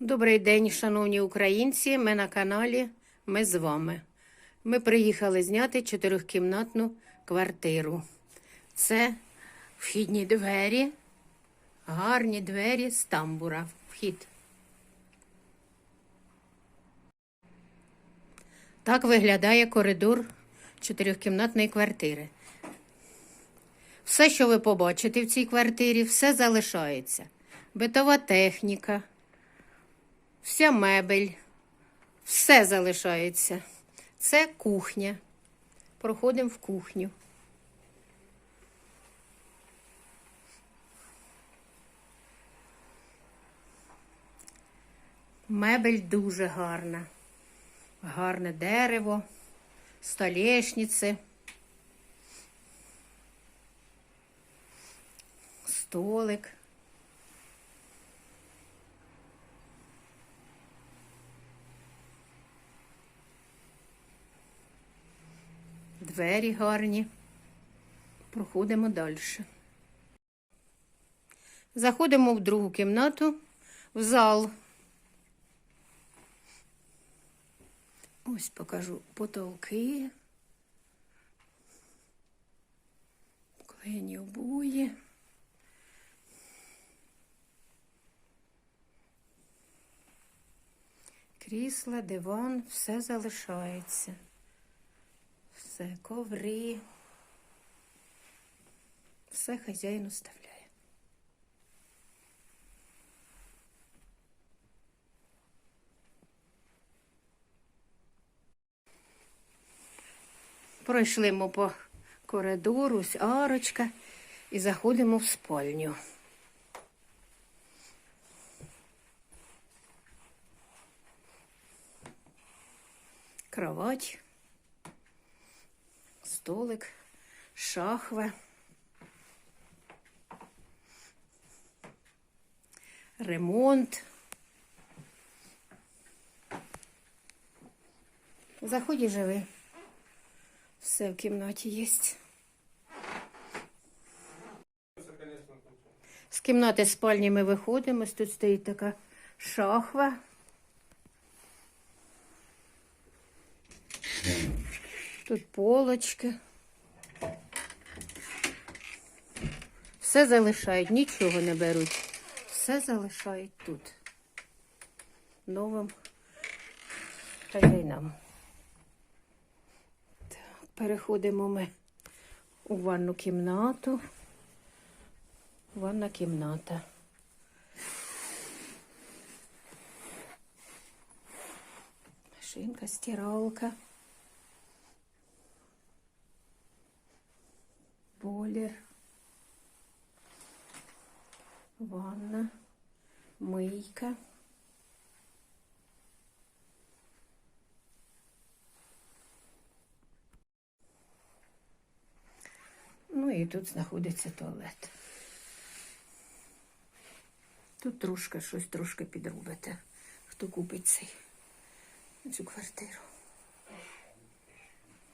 Добрий день, шановні українці. Ми на каналі. Ми з вами. Ми приїхали зняти чотирьохкімнатну квартиру. Це вхідні двері, гарні двері з тамбура. Вхід. Так виглядає коридор чотирьохкімнатної квартири. Все, що ви побачите в цій квартирі, все залишається. Битова техніка, вся мебель, все залишається. Це кухня. Проходимо в кухню. Мебель дуже гарна. Гарне дерево, столешниці, столик. Двері гарні. Проходимо далі. Заходимо в другу кімнату, в зал. Ось покажу потолки. Клеєні обої. Крісла, диван, все залишається. Все, коври. Все хазяїн оставляє. Пройшли ми по коридору, ось арочка, і заходимо в спальню. Кровать, столик, шахва, ремонт. Заходь і живи. Все в кімнаті є. З кімнати спальні ми виходимо. Ось тут стоїть така шахва. Тут полочки. Все залишають, нічого не беруть. Все залишають тут. Новим хазяїнам. Так, переходимо ми у ванну кімнату. Ванна кімната. Машинка, стиралка. Бойлер. Ванна. Мийка. Ну і тут знаходиться туалет. Тут трошки щось трошки підробите. Хто купить цей, цю квартиру.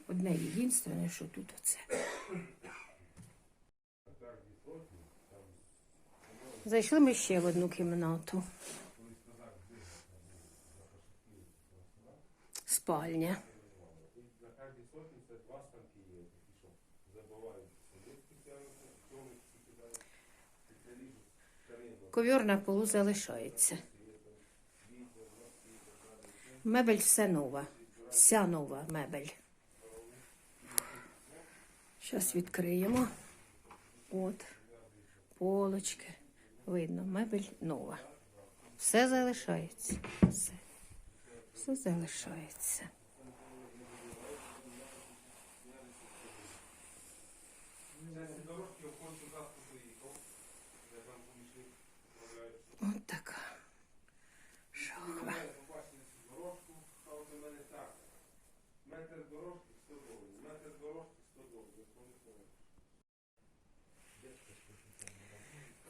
Одне єдинственне, що тут оце. Зайшли ми ще в одну кімнату. Спальня. Ковер на полу залишається. Мебель все нова. Вся нова мебель. Зараз відкриємо. От, полочки. Видно, мебель нова. Все залишається. Все. Все залишається.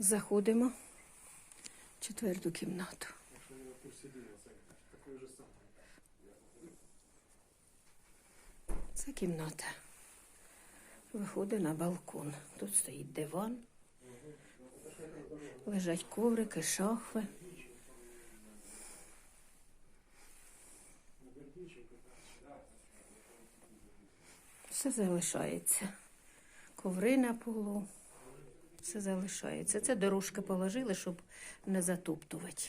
Заходимо в четверту кімнату. Це кімната. Виходить на балкон. Тут стоїть диван, лежать коврики, шахви. Все залишається. Коври на полу. Все залишається. Це дорожки положили, щоб не затоптувати.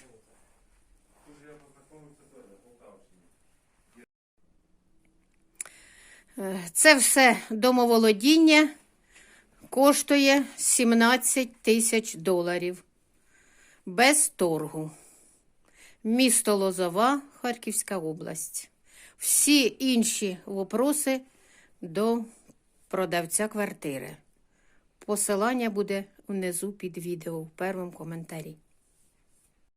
Е, Це все домоволодіння коштує 17 тисяч доларів без торгу. Місто Лозова, Харківська область. Всі інші вопроси до продавця квартири. Посилання буде внизу під відео в першому коментарі.